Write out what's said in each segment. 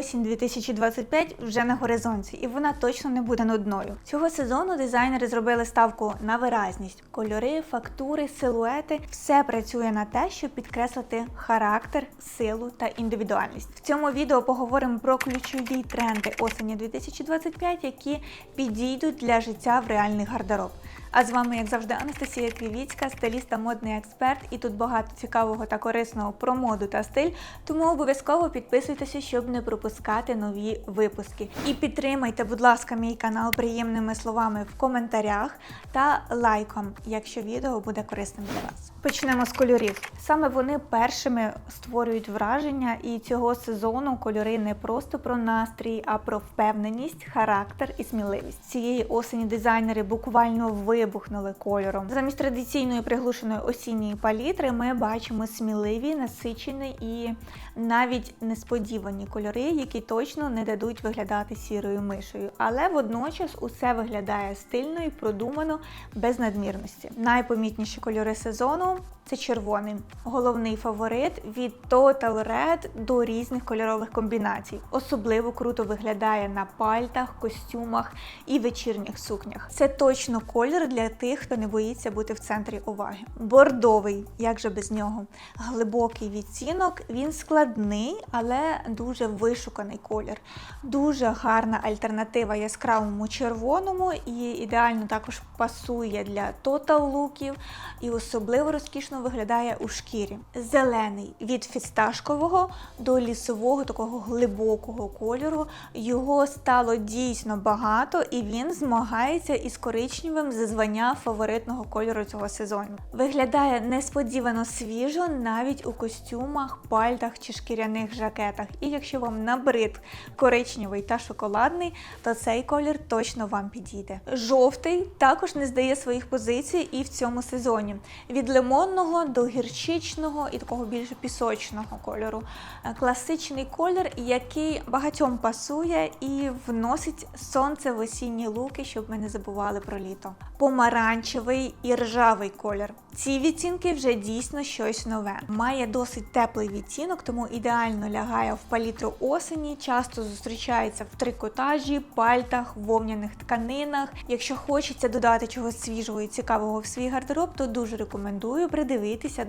Осінь 2025 вже на горизонті, і вона точно не буде нудною. Цього сезону дизайнери зробили ставку на виразність, кольори, фактури, силуети. Все працює на те, щоб підкреслити характер, силу та індивідуальність. В цьому відео поговоримо про ключові тренди осені 2025, які підійдуть для життя в реальний гардероб. А з вами, як завжди, Анастасія Квівіцька, стиліст та модний експерт. І тут багато цікавого та корисного про моду та стиль. Тому обов'язково підписуйтеся, щоб не пропускати нові випуски. І підтримайте, будь ласка, мій канал приємними словами в коментарях та лайком, якщо відео буде корисним для вас. Почнемо з кольорів. Саме вони першими створюють враження, і цього сезону кольори не просто про настрій, а про впевненість, характер і сміливість. Цієї осені дизайнери буквально вибухнули кольором. Замість традиційної приглушеної осінньої палітри ми бачимо сміливі, насичені і навіть несподівані кольори, які точно не дадуть виглядати сірою мишею. Але водночас усе виглядає стильно і продумано без надмірності. Найпомітніші кольори сезону це червоний, головний фаворит від Total Red до різних кольорових комбінацій. Особливо круто виглядає на пальтах, костюмах і вечірніх сукнях. Це точно колір для тих, хто не боїться бути в центрі уваги. Бордовий, як же без нього, глибокий відцінок. Він складний, але дуже вишуканий колір. Дуже гарна альтернатива яскравому червоному і ідеально також пасує для тотал луків і особливо розкішно виглядає у шкірі. Зелений від фісташкового до лісового такого глибокого кольору. Його стало дійсно багато, і він змагається із коричневим за звання фаворитного кольору цього сезону. Виглядає несподівано свіжо навіть у костюмах, пальтах чи шкіряних жакетах. І якщо вам набрид коричневий та шоколадний, то цей колір точно вам підійде. Жовтий також не здає своїх позицій і в цьому сезоні. Від лимонного до гірчичного і такого більш пісочного кольору. Е, Класичний колір, який багатьом пасує і вносить сонце в осінні луки, щоб ми не забували про літо. Помаранчевий і ржавий колір. Ці відтінки вже дійсно щось нове. Має досить теплий відтінок, тому ідеально лягає в палітру осені. Часто зустрічається в трикотажі, пальтах, вовняних тканинах. Якщо хочеться додати чогось свіжого і цікавого в свій гардероб, то дуже рекомендую придивитися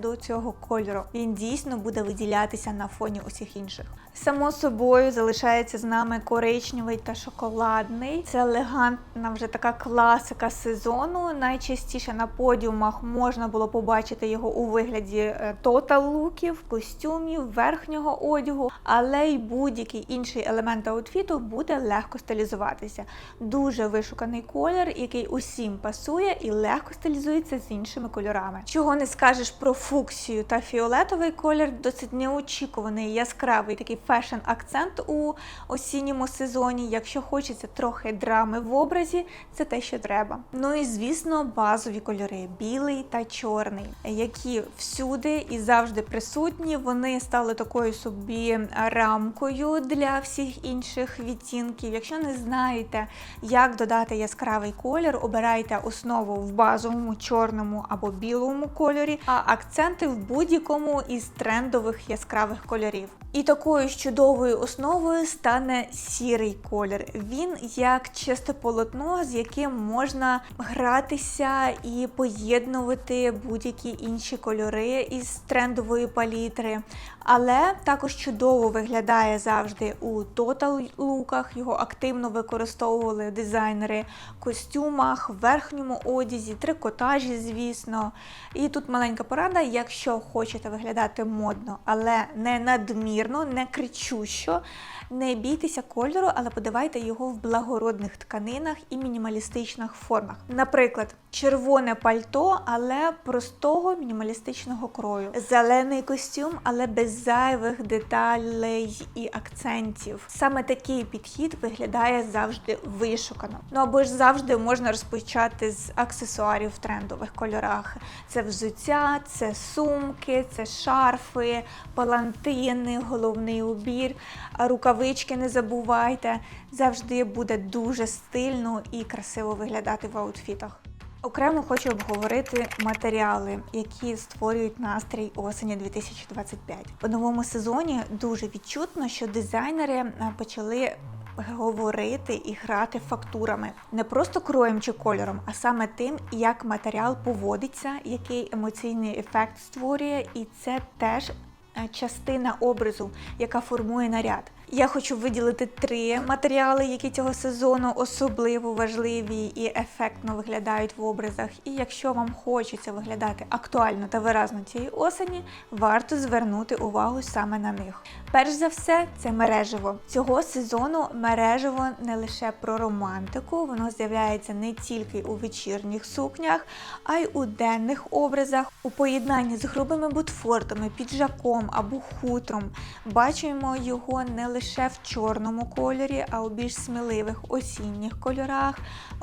до цього кольору. Він дійсно буде виділятися на фоні усіх інших. Само собою залишається з нами коричневий та шоколадний. Це елегантна вже така класика сезону. Найчастіше на подіумах можна було побачити його у вигляді тотал луків, костюмів, верхнього одягу, але й будь-який інший елемент аутфіту буде легко стилізуватися. Дуже вишуканий колір, який усім пасує і легко стилізується з іншими кольорами. Чого не скажеш про фуксію та фіолетовий колір, досить неочікуваний яскравий такий фешн-акцент у осінньому сезоні. Якщо хочеться трохи драми в образі, це те, що треба. Ну і звісно, базові кольори білий та чорний, які всюди і завжди присутні. Вони стали такою собі рамкою для всіх інших відтінків. Якщо не знаєте, як додати яскравий колір, обирайте основу в базовому чорному або білому кольорі, а акценти в будь-якому із трендових яскравих кольорів. І такою чудовою основою стане сірий колір. Він як чисте полотно, з яким можна гратися і поєднувати будь-які інші кольори із трендової палітри. Але також чудово виглядає завжди у тотал луках. Його активно використовували дизайнери в костюмах, верхньому одязі, трикотажі, звісно. І тут маленька порада, якщо хочете виглядати модно, але не надмірно, не кричущо, не бійтеся кольору, але подавайте його в благородних тканинах і мінімалістичних формах. Наприклад, червоне пальто, але простого мінімалістичного крою, зелений костюм, але без зайвих деталей і акцентів. Саме такий підхід виглядає завжди вишукано. Ну або ж завжди можна розпочати з аксесуарів в трендових кольорах. Це взуття, це сумки, це шарфи, палантини, головний убір, рукавички не забувайте. Завжди буде дуже стильно і красиво виглядати в аутфітах. Окремо хочу обговорити матеріали, які створюють настрій осені 2025. У новому сезоні дуже відчутно, що дизайнери е, почали говорити і грати фактурами не просто кроєм чи кольором, а саме тим, як матеріал поводиться, який емоційний ефект створює, і це теж е, частина образу, яка формує наряд. Я хочу виділити три матеріали, які цього сезону особливо важливі і ефектно виглядають в образах. І якщо вам хочеться виглядати актуально та виразно цієї осені, варто звернути увагу саме на них. Перш за все, це мережево. Цього сезону мережево не лише про романтику, воно з'являється не тільки у вечірніх сукнях, а й у денних образах, у поєднанні з грубими ботфортами, піджаком або хутром. Бачимо його не лише в чорному кольорі, а у більш сміливих осінніх кольорах,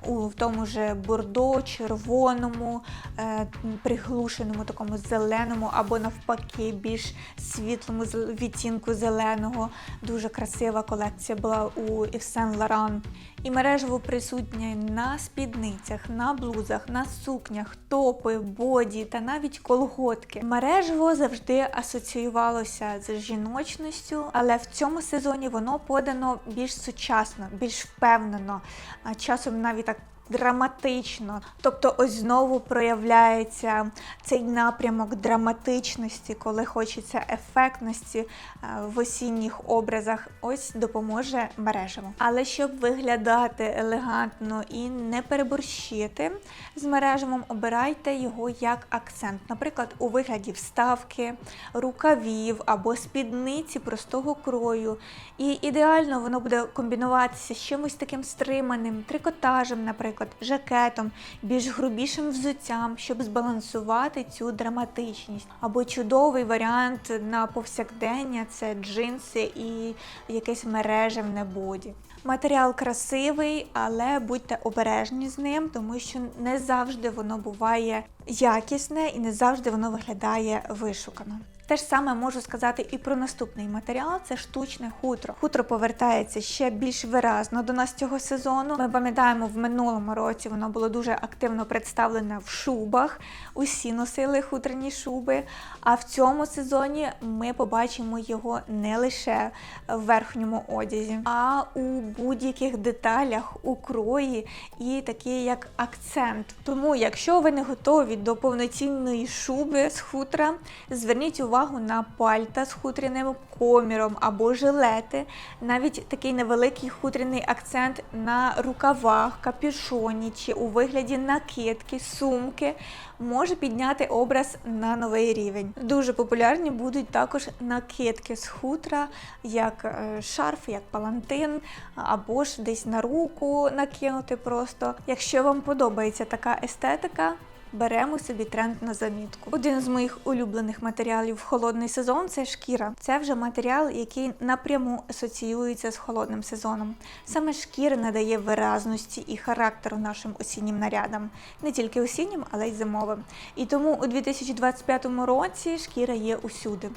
у в тому же бордо, червоному, е, приглушеному такому зеленому, або навпаки, більш світлому відтінку зеленого. Дуже красива колекція була у Yves Saint. І мережево присутнє на спідницях, на блузах, на сукнях, топи, боді та навіть колготки. Мережево завжди асоціювалося з жіночністю, але в цьому сезоні воно подано більш сучасно, більш впевнено, часом навіть так. Драматично, тобто ось знову проявляється цей напрямок драматичності, коли хочеться ефектності е, в осінніх образах. Ось допоможе мережево. Але щоб виглядати елегантно і не переборщити з мережевом, обирайте його як акцент, наприклад, у вигляді вставки, рукавів або спідниці простого крою. І ідеально воно буде комбінуватися з чимось таким стриманим, трикотажем, наприклад, жакетом, більш грубішим взуттям, щоб збалансувати цю драматичність. Або чудовий варіант на повсякдення це джинси і якесь мережевне боді. Матеріал красивий, але будьте обережні з ним, тому що не завжди воно буває якісне і не завжди воно виглядає вишукано. Те ж саме можу сказати і про наступний матеріал це штучне хутро. Хутро повертається ще більш виразно до нас цього сезону. Ми пам'ятаємо, в минулому році воно було дуже активно представлене в шубах. Усі носили хутряні шуби. А в цьому сезоні ми побачимо його не лише в верхньому одязі, а у будь-яких деталях, у крої і такий як акцент. Тому, якщо ви не готові до повноцінної шуби з хутра, зверніть увагу на пальта з хутряним коміром або жилети, навіть такий невеликий хутряний акцент на рукавах, капюшоні чи у вигляді накидки, сумки може підняти образ на новий рівень. Дуже популярні будуть також накидки з хутра, як е, шарф, як палантин, або ж десь на руку накинути просто. Якщо вам подобається така естетика, Беремо собі тренд на замітку. Один з моїх улюблених матеріалів в холодний сезон це шкіра. Це вже матеріал, який напряму асоціюється з холодним сезоном. Саме шкіра надає виразності і характеру нашим осіннім нарядам, не тільки осіннім, але й зимовим. І тому у 2025 році шкіра є усюди: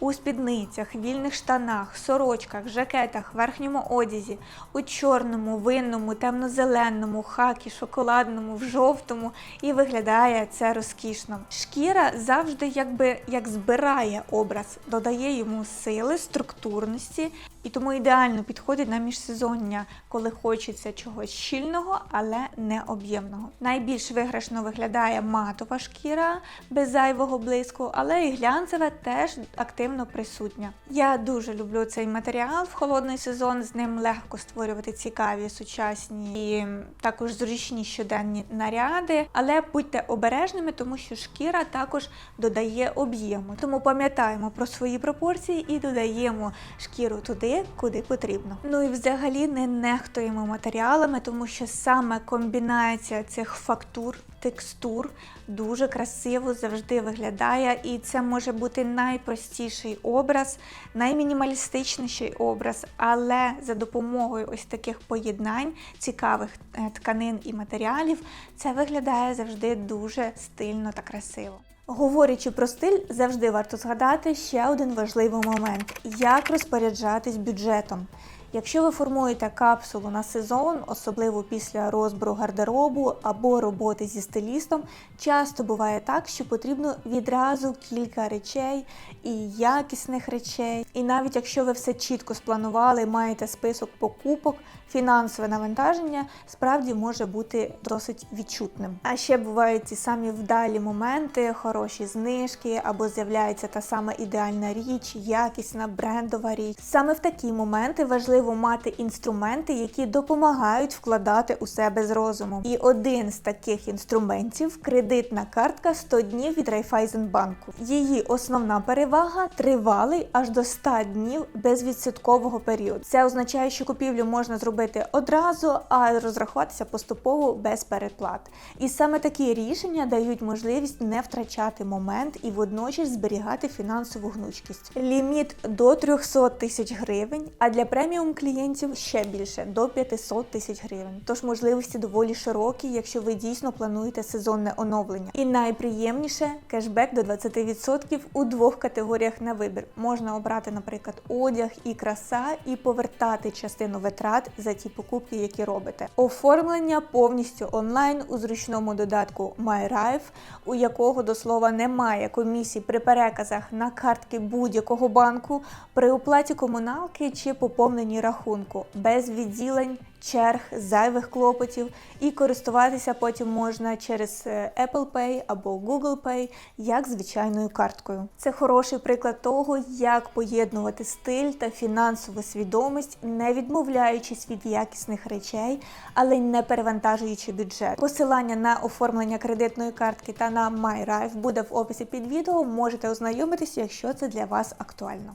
у спідницях, вільних штанах, сорочках, жакетах, верхньому одязі, у чорному, винному, темно-зеленому, хакі, шоколадному, в жовтому і виглядає це розкішно. Шкіра завжди якби як збирає образ, додає йому сили, структурності, і тому ідеально підходить на міжсезоння, коли хочеться чогось щільного, але не об'ємного. Найбільш виграшно виглядає матова шкіра без зайвого блиску, але і глянцева теж активно присутня. Я дуже люблю цей матеріал в холодний сезон. З ним легко створювати цікаві, сучасні і також зручні щоденні наряди, але будьте обережними, тому що шкіра також додає об'єму. Тому пам'ятаємо про свої пропорції і додаємо шкіру туди, куди потрібно. Ну і взагалі не нехтуємо матеріалами, тому що саме комбінація цих фактур, текстур дуже красиво завжди виглядає, і це може бути найпростіший образ, наймінімалістичніший образ, але за допомогою ось таких поєднань цікавих е, тканин і матеріалів, це виглядає завжди дуже стильно та красиво. Говорячи про стиль, завжди варто згадати ще один важливий момент: як розпоряджатись бюджетом. Якщо ви формуєте капсулу на сезон, особливо після розбору гардеробу або роботи зі стилістом, часто буває так, що потрібно відразу кілька речей і якісних речей. І навіть якщо ви все чітко спланували, маєте список покупок, фінансове навантаження справді може бути досить відчутним. А ще бувають ті самі вдалі моменти, хороші знижки або з'являється та сама ідеальна річ, якісна брендова річ. Саме в такі моменти важливо мати інструменти, які допомагають вкладати у себе з розумом. І один з таких інструментів кредитна картка 100 днів від Райфайзенбанку. Її основна перевага тривалий аж до 100 днів безвідсоткового періоду. Це означає, що купівлю можна зробити одразу, а розрахуватися поступово без переплат. І саме такі рішення дають можливість не втрачати момент і водночас зберігати фінансову гнучкість. Ліміт до 300 тисяч гривень, а для преміум клієнтів ще більше до 500 тисяч гривень. Тож можливості доволі широкі, якщо ви дійсно плануєте сезонне оновлення. І найприємніше кешбек до 20% у двох категоріях на вибір. Можна обрати, наприклад, одяг і краса, і повертати частину витрат за ті покупки, які робите. Оформлення повністю онлайн у зручному додатку MyRife, у якого до слова немає комісій при переказах на картки будь-якого банку, при оплаті комуналки чи поповненні рахунку, без відділень. Черг, зайвих клопотів і користуватися потім можна через е, Apple Pay або Google Pay як звичайною карткою. Це хороший приклад того, як поєднувати стиль та фінансову свідомість, не відмовляючись від якісних речей, але не перевантажуючи бюджет. Посилання на оформлення кредитної картки та на MyRife буде в описі під відео. Можете ознайомитися, якщо це для вас актуально.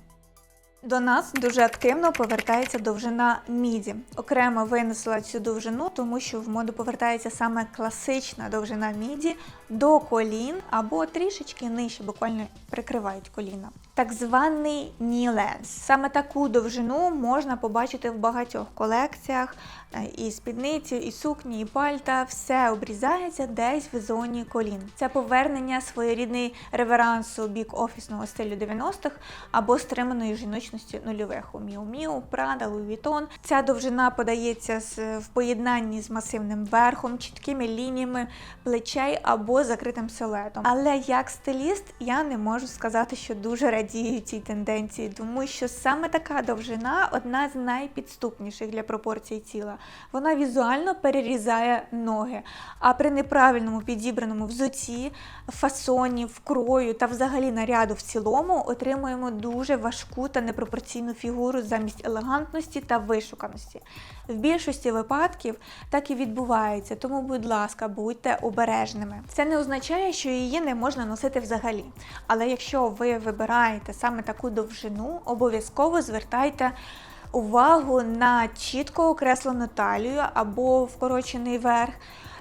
До нас дуже активно повертається довжина міді. Окремо винесла цю довжину, тому що в моду повертається саме класична довжина міді до колін або трішечки нижче, буквально прикривають коліна. Так званий knee-length. Саме таку довжину можна побачити в багатьох колекціях. Е, І спідниці, і сукні, і пальта, все обрізається десь в зоні колін. Це повернення своєрідний реверансу бік офісного стилю 90-х або стриманої жіночності нульових у Prada, Louis Vuitton. Ця довжина подається в поєднанні з масивним верхом, чіткими лініями плечей або закритим силуетом. Але як стиліст я не можу сказати, що дуже радію цій тенденції, тому що саме така довжина одна з найпідступніших для пропорцій тіла. Вона візуально перерізає ноги. А при неправильному підібраному взуті, фасоні, вкрою та взагалі наряду в цілому отримуємо дуже важку та непропорційну фігуру замість елегантності та вишуканості. В більшості випадків так і відбувається, тому, будь ласка, будьте обережними. Це не означає, що її не можна носити взагалі. Але якщо ви вибираєте саме таку довжину, обов'язково звертайте увагу на чітко окреслену талію або вкорочений верх,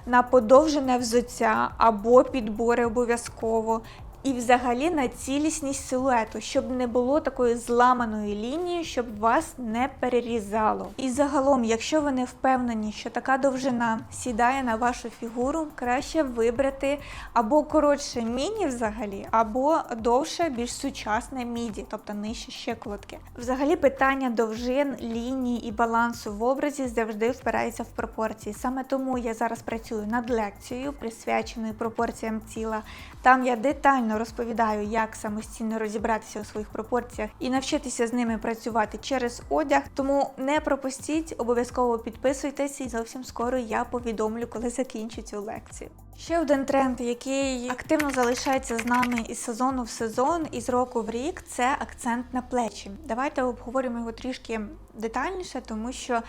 на подовжене взуття або підбори обов'язково. І взагалі на цілісність силуету, щоб не було такої зламаної лінії, щоб вас не перерізало. І загалом, якщо ви не впевнені, що така довжина сідає на вашу фігуру, краще вибрати або коротше міні взагалі, або довше, більш сучасне міді, тобто нижче щиколотки. Взагалі питання довжин, ліній і балансу в образі завжди впирається в пропорції. Саме тому я зараз працюю над лекцією, присвяченою пропорціям тіла. Там я детально розповідаю, як самостійно розібратися у своїх пропорціях і навчитися з ними працювати через одяг. Тому не пропустіть, обов'язково підписуйтесь і зовсім скоро я повідомлю, коли закінчу цю лекцію. Ще один тренд, який активно залишається з нами із сезону в сезон, і з року в рік, це акцент на плечі. Давайте обговоримо його трішки детальніше, тому що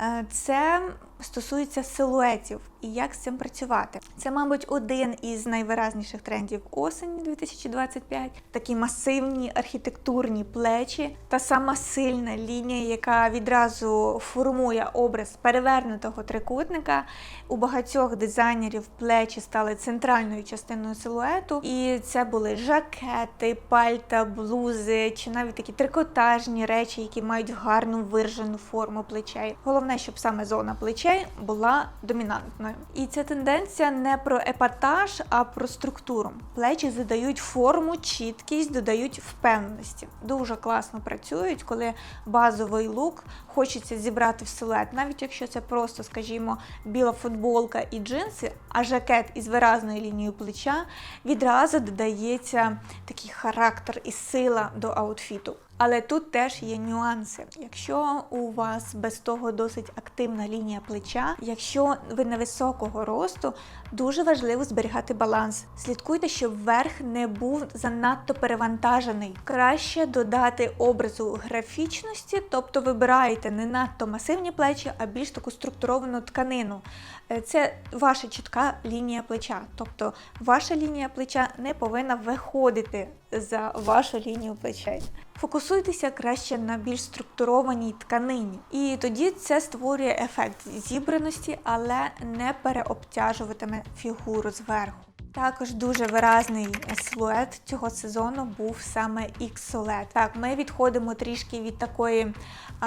е, це стосується силуетів і як з цим працювати. Це, мабуть, один із найвиразніших трендів осені 2025. Такі масивні архітектурні плечі, та сама сильна лінія, яка відразу формує образ перевернутого трикутника. У багатьох дизайнерів плечі стали центральною частиною силуету, і це були жакети, пальта, блузи чи навіть такі трикотажні речі, які мають гарну виражену форму плечей. Головне, щоб саме зона плечей була домінантною. І ця тенденція не про епатаж, а про структуру. Плечі задають форму, чіткість, додають впевненості. Дуже класно працюють, коли базовий лук хочеться зібрати в силует, навіть якщо це просто, скажімо, біла футболка і джинси, а жакет із виразною лінією плеча відразу додається такий характер і сила до аутфіту. Але тут теж є нюанси. Якщо у вас без того досить активна лінія плеча, якщо ви невисокого росту, дуже важливо зберігати баланс. Слідкуйте, щоб верх не був занадто перевантажений. Краще додати образу графічності, тобто вибираєте не надто масивні плечі, а більш таку структуровану тканину. Е, Це ваша чітка лінія плеча. Тобто ваша лінія плеча не повинна виходити за вашу лінію плечей. Фокусуйтеся краще на більш структурованій тканині, і тоді це створює ефект зібраності, але не переобтяжуватиме фігуру зверху. Також дуже виразний силует цього сезону був саме іксолет. Так, ми відходимо трішки від такої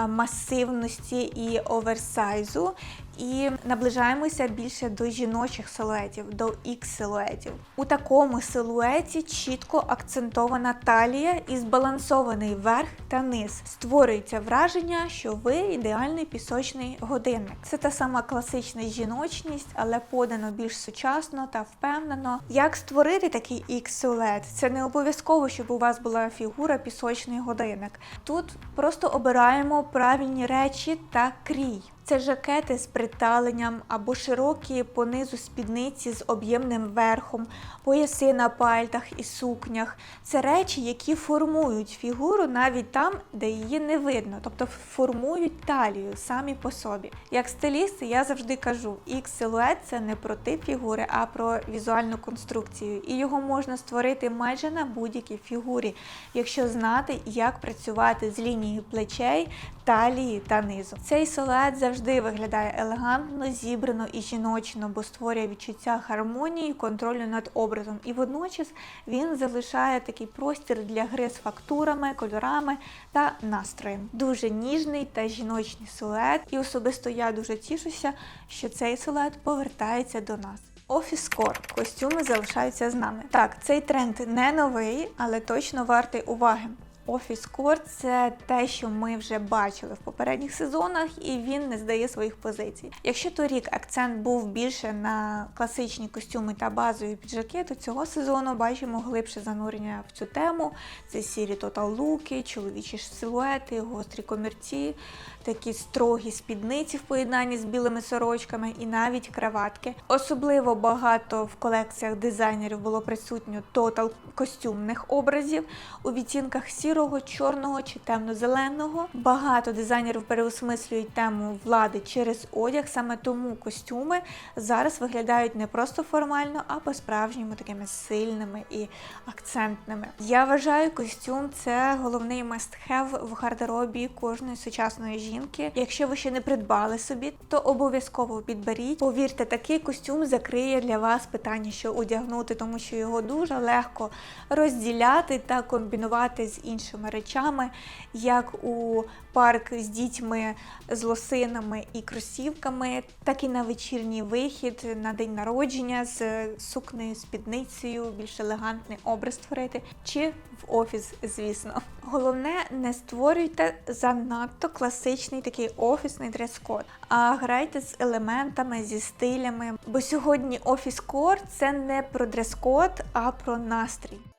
масивності і оверсайзу і наближаємося більше до жіночих силуетів, до ікс-силуетів. У такому силуеті чітко акцентована талія і збалансований верх та низ. Створюється враження, що ви ідеальний пісочний годинник. Це та сама класична жіночність, але подано більш сучасно та впевнено. Як створити такий ікс-силует? Це не обов'язково, щоб у вас була фігура пісочний годинник. Тут просто обираємо правильні речі та крій. Це жакети з приталенням або широкі по низу спідниці з об'ємним верхом, пояси на пальтах і сукнях. Це речі, які формують фігуру навіть там, де її не видно, тобто формують талію самі по собі. Як стиліст, я завжди кажу, ікс-силует це не про тип фігури, а про візуальну конструкцію. І його можна створити майже на будь-якій фігурі, якщо знати, як працювати з лінією плечей, талії та низу. Цей силует завжди виглядає елегантно, зібрано і жіночно, бо створює відчуття гармонії, контролю над образом. І водночас він залишає такий простір для гри з фактурами, кольорами та настроєм. Дуже ніжний та жіночний силует. І особисто я дуже тішуся, що цей силует повертається до нас. Офіс-кор. Костюми залишаються з нами. Так, цей тренд не новий, але точно вартий уваги. Офіс кор це те, що ми вже бачили в попередніх сезонах, і він не здає своїх позицій. Якщо торік акцент був більше на класичні костюми та базові піджаки, то цього сезону бачимо глибше занурення в цю тему. Це сірі тотал-луки, чоловічі силуети, гострі комірці, такі строгі спідниці в поєднанні з білими сорочками і навіть краватки. Особливо багато в колекціях дизайнерів було присутньо тотал костюмних образів у відтінках сірого, чорного чи темно-зеленого. Багато дизайнерів переосмислюють тему влади через одяг, саме тому костюми зараз виглядають не просто формально, а по-справжньому такими сильними і акцентними. Я вважаю, костюм це головний must-have в гардеробі кожної сучасної жінки. Якщо ви ще не придбали собі, то обов'язково підберіть. Повірте, такий костюм закриє для вас питання, що одягнути, тому що його дуже легко розділяти та комбінувати з іншими речами, як у парк з дітьми, з лосинами і кросівками, так і на вечірній вихід, на день народження з сукнею, спідницею, більш елегантний образ створити, чи в офіс, звісно. Головне, не створюйте занадто класичний такий офісний дрес-код, а грайте з елементами, зі стилями. Бо сьогодні офіс-кор це не про дрес-код, а про настрій.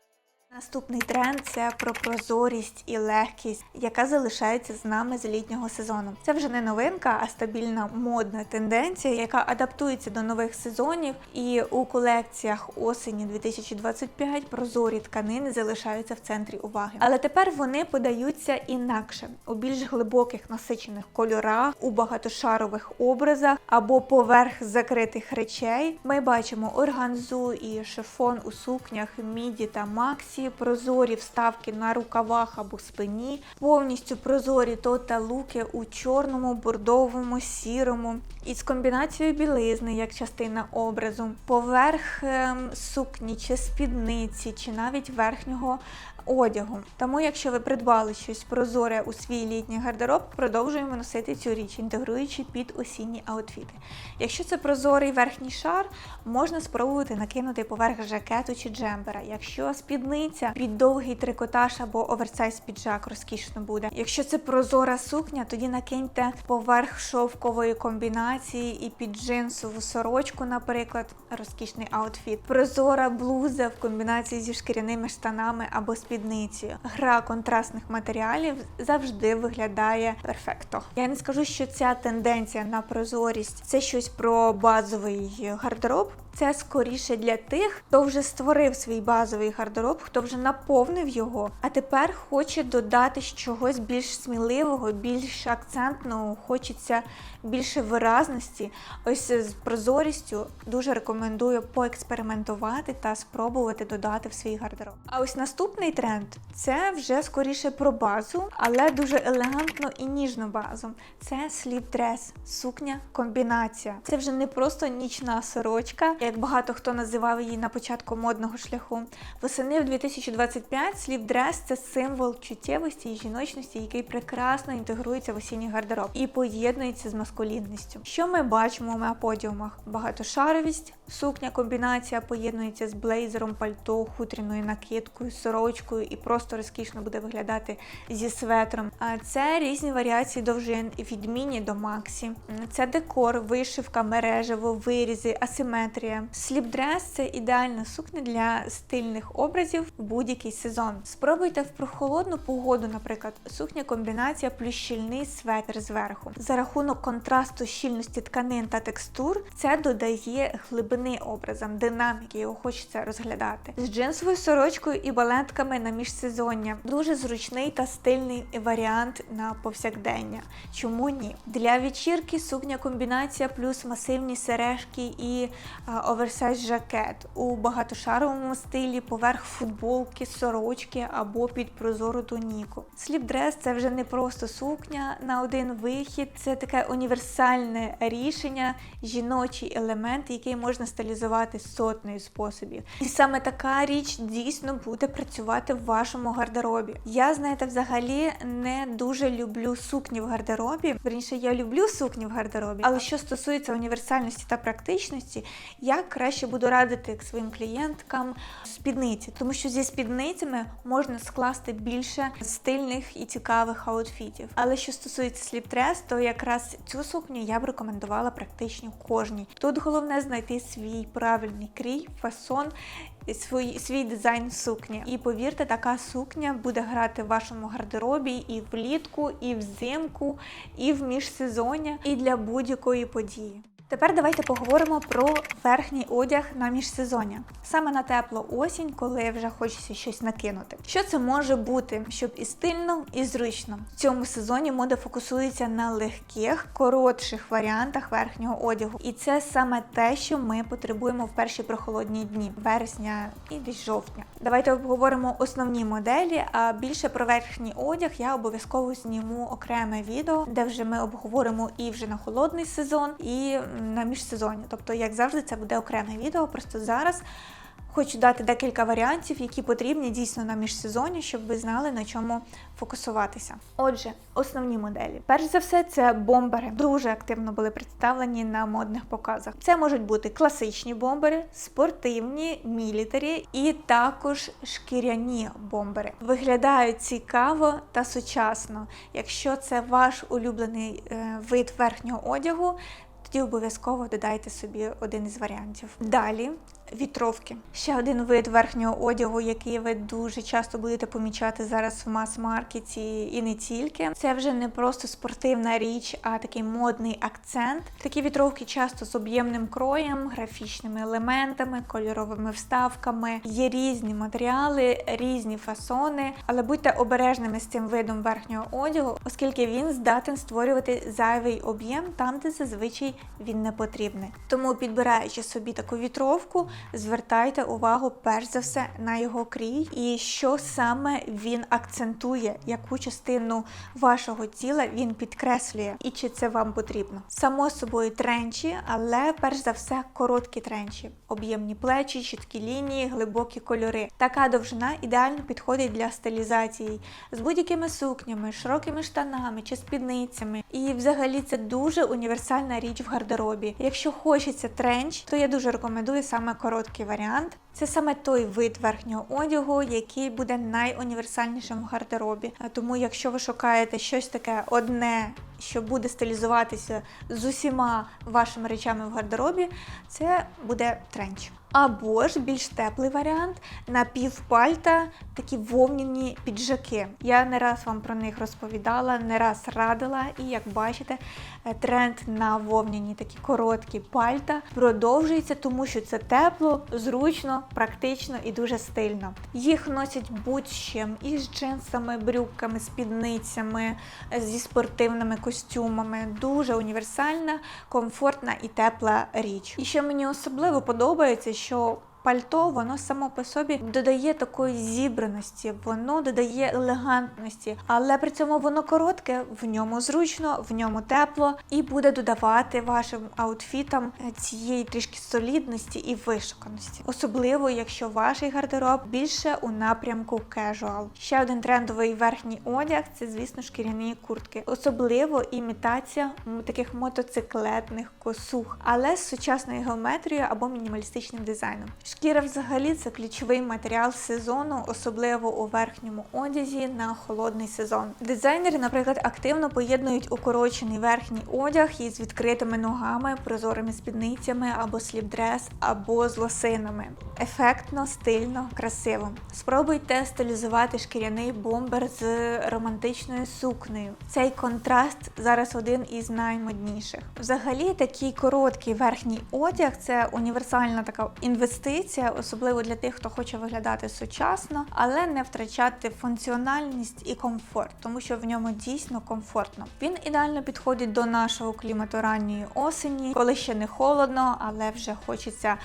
Наступний тренд це про прозорість і легкість, яка залишається з нами з літнього сезону. Це вже не новинка, а стабільна модна тенденція, яка адаптується до нових сезонів. І у колекціях осені 2025 прозорі тканини залишаються в центрі уваги. Але тепер вони подаються інакше у більш глибоких насичених кольорах, у багатошарових образах або поверх закритих речей. Ми бачимо органзу і шифон у сукнях, міді та максі прозорі вставки на рукавах або спині, повністю прозорі тота луки у чорному, бордовому, сірому, із комбінацією білизни як частина образу, поверх ем, сукні чи спідниці, чи навіть верхнього одягу. Тому, якщо ви придбали щось прозоре у свій літній гардероб, продовжуємо носити цю річ, інтегруючи під осінні аутфіти. Якщо це прозорий верхній шар, можна спробувати накинути поверх жакету чи джемпера. Якщо спідниця під довгий трикотаж або оверсайз піджак розкішно буде. Якщо це прозора сукня, тоді накиньте поверх шовкової комбінації і під джинсову сорочку, наприклад, розкішний аутфіт. Прозора блуза в комбінації зі шкіряними штанами або спідницею. Гра контрастних матеріалів завжди виглядає перфекто. Я не скажу, що ця тенденція на прозорість це щось про базовий гардероб. Це скоріше для тих, хто вже створив свій базовий гардероб, хто вже наповнив його, а тепер хоче додати чогось більш сміливого, більш акцентного, хочеться більше виразності. Ось з прозорістю дуже рекомендую поекспериментувати та спробувати додати в свій гардероб. А ось наступний тренд це вже скоріше про базу, але дуже елегантно і ніжну базу. Це сліп-дрес, сукня, комбінація. Це вже не просто нічна сорочка, як багато хто називав її на початку модного шляху. Восени в 2025 сліп-дрес – це символ чуттєвості і жіночності, який прекрасно інтегрується в осінній гардероб і поєднується з маскулінністю. Що ми бачимо на подіумах? Багатошаровість, сукня комбінація поєднується з блейзером, пальто, хутряною накидкою, сорочкою і просто розкішно буде виглядати зі светром. А це різні варіації довжин від міні до максі. Це декор, вишивка, мережево, вирізи, асиметрія. Сліп-дрес – це ідеальна сукня для стильних образів в будь-який сезон. Спробуйте в прохолодну погоду, наприклад, сукня комбінація плюс щільний светр зверху. За рахунок контрасту щільності тканин та текстур це додає глибини образам, динаміки, його хочеться розглядати. З джинсовою сорочкою і балетками на міжсезоння. Дуже зручний та стильний варіант на повсякдення. Чому ні? Для вечірки сукня комбінація плюс масивні сережки і оверсайз жакет у багатошаровому стилі, поверх футболки, сорочки або під прозору тоніку. Сліп-дрес це вже не просто сукня на один вихід, це таке універсальне рішення, жіночий елемент, який можна стилізувати сотнею способів. І саме така річ дійсно буде працювати в вашому гардеробі. Я, знаєте, взагалі не дуже люблю сукні в гардеробі. Верніше, я люблю сукні в гардеробі, але що стосується універсальності та практичності, я краще буду радити своїм клієнткам спідниці, тому що зі спідницями можна скласти більше стильних і цікавих аутфітів. Але що стосується сліп-трес, то якраз цю сукню я б рекомендувала практично кожній. Тут головне знайти свій правильний крій, фасон. Свій, свій дизайн сукні. І повірте, така сукня буде грати в вашому гардеробі і влітку, і взимку, і в міжсезоння, і для будь-якої події. Тепер давайте поговоримо про верхній одяг на міжсезоння. Саме на теплу осінь, коли вже хочеться щось накинути. Що це може бути, щоб і стильно, і зручно. В цьому сезоні мода фокусується на легких, коротших варіантах верхнього одягу. І це саме те, що ми потребуємо в перші прохолодні дні вересня і десь жовтня. Давайте обговоримо основні моделі, а більше про верхній одяг я обов'язково зніму окреме відео, де вже ми обговоримо і вже на холодний сезон, і на міжсезоння. Тобто, як завжди, це буде окреме відео. Просто зараз хочу дати декілька варіантів, які потрібні дійсно на міжсезонні, щоб ви знали на чому фокусуватися. Отже, основні моделі. Перш за все, це бомбери. Дуже активно були представлені на модних показах. Це можуть бути класичні бомбери, спортивні, мілітарі і також шкіряні бомбери. Виглядають цікаво та сучасно. Якщо це ваш улюблений е, вид верхнього одягу, тоді обов'язково додайте собі один із варіантів. Далі вітровки. Ще один вид верхнього одягу, який ви дуже часто будете помічати зараз в мас-маркеті і не тільки. Це вже не просто спортивна річ, а такий модний акцент. Такі вітровки часто з об'ємним кроєм, графічними елементами, кольоровими вставками. Є різні матеріали, різні фасони, але будьте обережними з цим видом верхнього одягу, оскільки він здатен створювати зайвий об'єм там, де зазвичай він не потрібний. Тому, підбираючи собі таку вітровку, звертайте увагу перш за все на його крій і що саме він акцентує, яку частину вашого тіла він підкреслює, і чи це вам потрібно. Само собою тренчі, але перш за все короткі тренчі, об'ємні плечі, чіткі лінії, глибокі кольори. Така довжина ідеально підходить для стилізації з будь-якими сукнями, широкими штанами чи спідницями. І взагалі це дуже універсальна річ в гардеробі. Якщо хочеться тренч, то я дуже рекомендую саме короткий варіант. Це саме той вид верхнього одягу, який буде найуніверсальнішим в гардеробі. Тому, якщо ви шукаєте щось таке одне, що буде стилізуватися з усіма вашими речами в гардеробі, це буде тренч. Або ж більш теплий варіант напівпальта, такі вовняні піджаки. Я не раз вам про них розповідала, не раз радила, і як бачите, е, тренд на вовняні такі короткі пальта продовжується, тому що це тепло, зручно, практично і дуже стильно. Їх носять будь-чим із джинсами, брюками, спідницями, е, зі спортивними костюмами. Дуже універсальна, комфортна і тепла річ. І що мені особливо подобається, що Пальто, воно само по собі додає такої зібраності, воно додає елегантності, але при цьому воно коротке, в ньому зручно, в ньому тепло і буде додавати вашим аутфітам е, цієї трішки солідності і вишуканості. Особливо, якщо ваш гардероб більше у напрямку casual. Ще один трендовий верхній одяг це, звісно, шкіряні куртки, особливо імітація таких мотоциклетних косух, але з сучасною геометрією або мінімалістичним дизайном. Шкіра взагалі це ключовий матеріал сезону, особливо у верхньому одязі на холодний сезон. Дизайнери, наприклад, активно поєднують укорочений верхній одяг із відкритими ногами, прозорими спідницями або сліпдрес, або з лосинами. Ефектно, стильно, красиво. Спробуйте стилізувати шкіряний бомбер з романтичною сукнею. Цей контраст зараз один із наймодніших. Взагалі, такий короткий верхній одяг це універсальна така інвестиція, особливо для тих, хто хоче виглядати сучасно, але не втрачати функціональність і комфорт, тому що в ньому дійсно комфортно. Він ідеально підходить до нашого клімату ранньої осені, коли ще не холодно, але вже хочеться.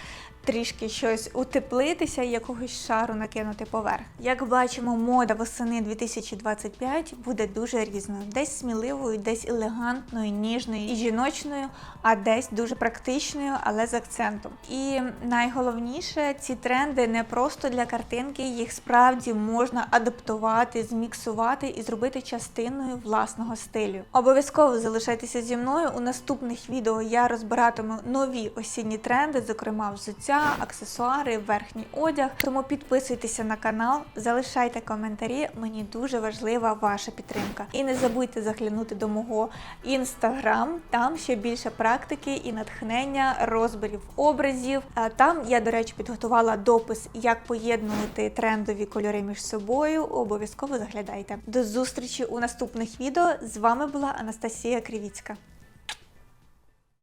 Трішки щось утеплитися і якогось шару накинути поверх. Як бачимо, мода восени 2025 буде дуже різною, десь сміливою, десь елегантною, ніжною і жіночною, а десь дуже практичною, але з акцентом. І найголовніше, ці тренди не просто для картинки, їх справді можна адаптувати, зміксувати і зробити частиною власного стилю. Обов'язково залишайтеся зі мною. У наступних відео я розбиратиму нові осінні тренди, зокрема взуття, аксесуари, верхній одяг. Тому підписуйтеся на канал, залишайте коментарі. Мені дуже важлива ваша підтримка. І не забудьте заглянути до мого інстаграм. Там ще більше практики і натхнення, розборів образів. Там я, до речі, підготувала допис, як поєднувати трендові кольори між собою. Обов'язково заглядайте. До зустрічі у наступних відео. З вами була Анастасія Кривіцька.